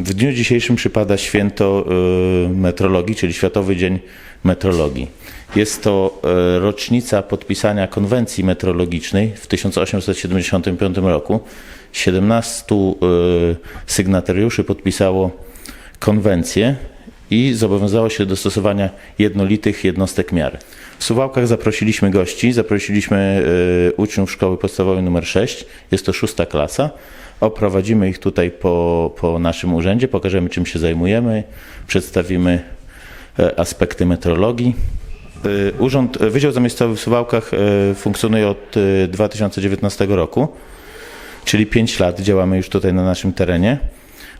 W dniu dzisiejszym przypada święto y, metrologii, czyli Światowy Dzień Metrologii. Jest to y, rocznica podpisania konwencji metrologicznej w 1875 roku. 17 y, sygnatariuszy podpisało konwencję i zobowiązało się do stosowania jednolitych jednostek miary. W Suwałkach zaprosiliśmy gości, zaprosiliśmy uczniów szkoły podstawowej nr 6, jest to szósta klasa. Oprowadzimy ich tutaj po, po naszym urzędzie, pokażemy czym się zajmujemy, przedstawimy e, aspekty metrologii. Y, Urząd, Wydział Zamiejscowy w Suwałkach funkcjonuje od y, 2019 roku, czyli 5 lat działamy już tutaj na naszym terenie.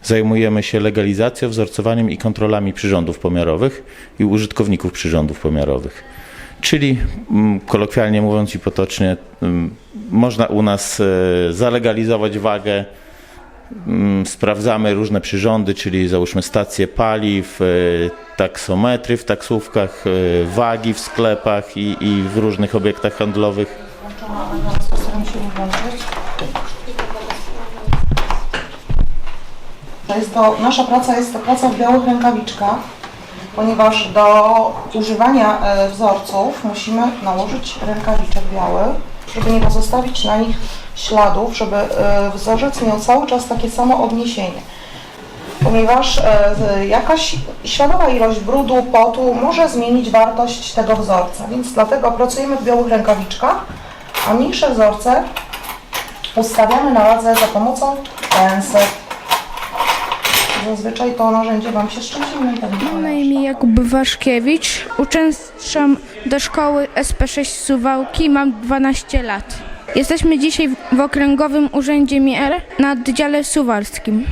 Zajmujemy się legalizacją, wzorcowaniem i kontrolami przyrządów pomiarowych i użytkowników przyrządów pomiarowych. Czyli mm, kolokwialnie mówiąc i potocznie, mm, można u nas e, zalegalizować wagę. Mm, Sprawdzamy różne przyrządy, czyli załóżmy stacje paliw, e, taksometry w taksówkach, e, wagi w sklepach i, i w różnych obiektach handlowych. To jest to, nasza praca jest to praca w białych rękawiczkach, ponieważ do używania e, wzorców musimy nałożyć rękawiczek białych, żeby nie pozostawić na nich śladów, żeby e, wzorzec miał cały czas takie samo odniesienie. Ponieważ e, jakaś śladowa ilość brudu, potu może zmienić wartość tego wzorca, więc dlatego pracujemy w białych rękawiczkach, a mniejsze wzorce ustawiamy na wadze za pomocą pensek. Zazwyczaj to narzędzie Wam się szczęśliwe i tak Mam na imię Jakub Waszkiewicz. Uczęszczam do szkoły SP6 Suwałki. Mam 12 lat. Jesteśmy dzisiaj w Okręgowym Urzędzie Miar na oddziale suwalskim.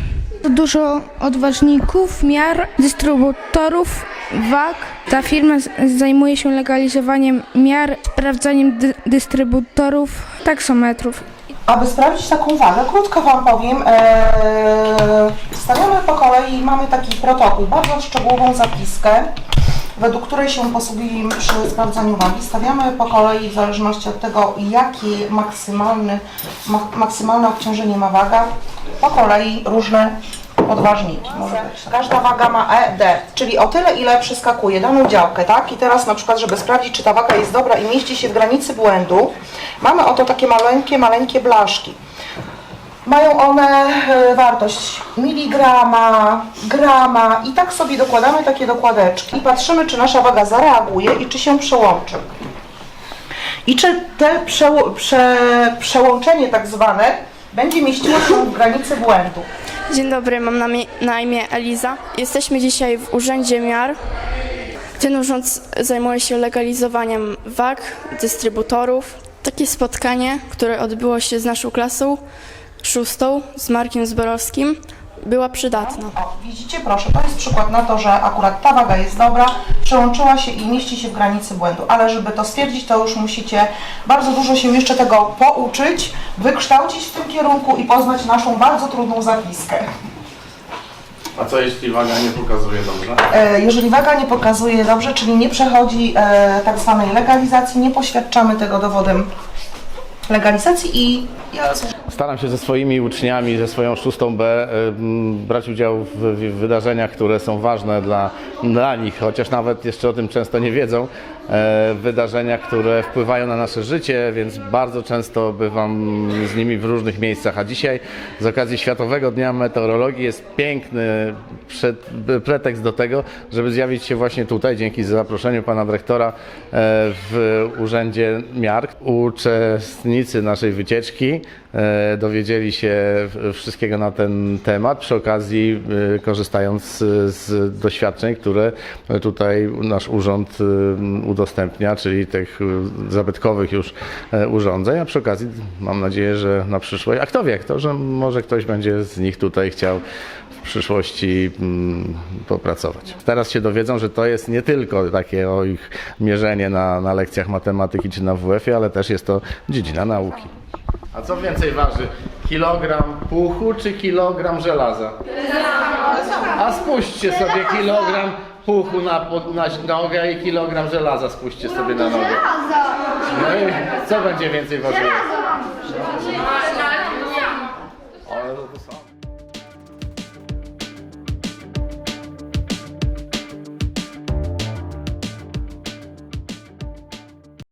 Dużo odważników, miar, dystrybutorów, wag. Ta firma z- zajmuje się legalizowaniem miar, sprawdzaniem dy- dystrybutorów, taksometrów. Aby sprawdzić taką wagę, krótko Wam powiem, e, stawiamy po kolei, mamy taki protokół, bardzo szczegółową zapiskę, według której się posługujemy przy sprawdzaniu wagi. Stawiamy po kolei w zależności od tego, jakie maksymalne obciążenie ma waga, po kolei różne odważniki. Każda waga ma ED, czyli o tyle, ile przeskakuje daną działkę, tak? I teraz na przykład, żeby sprawdzić, czy ta waga jest dobra i mieści się w granicy błędu, mamy oto takie maleńkie, maleńkie blaszki. Mają one e, wartość miligrama, grama i tak sobie dokładamy takie dokładeczki i patrzymy, czy nasza waga zareaguje i czy się przełączy. I czy te przeło- prze, przełączenie tak zwane będzie mieściło się w granicy błędu. Dzień dobry, mam na, na imię Eliza. Jesteśmy dzisiaj w Urzędzie Miar. Ten urząd zajmuje się legalizowaniem wag, dystrybutorów. Takie spotkanie, które odbyło się z naszą klasą szóstą, z Markiem Zborowskim, była przydatna. O, widzicie, proszę, to jest przykład na to, że akurat ta waga jest dobra, przełączyła się i mieści się w granicy błędu, ale żeby to stwierdzić, to już musicie bardzo dużo się jeszcze tego pouczyć, wykształcić w tym kierunku i poznać naszą bardzo trudną zapiskę. A co jeśli waga nie pokazuje dobrze? E, Jeżeli waga nie pokazuje dobrze, czyli nie przechodzi e, tak zwanej legalizacji, nie poświadczamy tego dowodem legalizacji i ja Staram się ze swoimi uczniami, ze swoją szóstą B brać udział w, wydarzeniach, które są ważne dla, dla nich, chociaż nawet jeszcze o tym często nie wiedzą. E, wydarzeniach, które wpływają na nasze życie, więc bardzo często bywam z nimi w różnych miejscach. A dzisiaj z okazji Światowego Dnia Meteorologii jest piękny przed, pretekst do tego, żeby zjawić się właśnie tutaj, dzięki zaproszeniu pana dyrektora e, w Urzędzie Miar. Uczestnicy naszej wycieczki e, dowiedzieli się wszystkiego na ten temat, przy okazji e, korzystając z, doświadczeń, które tutaj nasz urząd e, udostępnia, czyli tych zabytkowych już urządzeń, a przy okazji mam nadzieję, że na przyszłość, a kto wie, kto, że może ktoś będzie z nich tutaj chciał w przyszłości mm, popracować. Teraz się dowiedzą, że to jest nie tylko takie o ich mierzenie na, na lekcjach matematyki czy na WF-ie, ale też jest to dziedzina nauki. A co więcej waży? Kilogram puchu czy kilogram żelaza? A spuśćcie sobie kilogram puchu na, na nogę i kilogram żelaza spuśćcie sobie na nogę. No i co będzie więcej ważyło? Ale to są-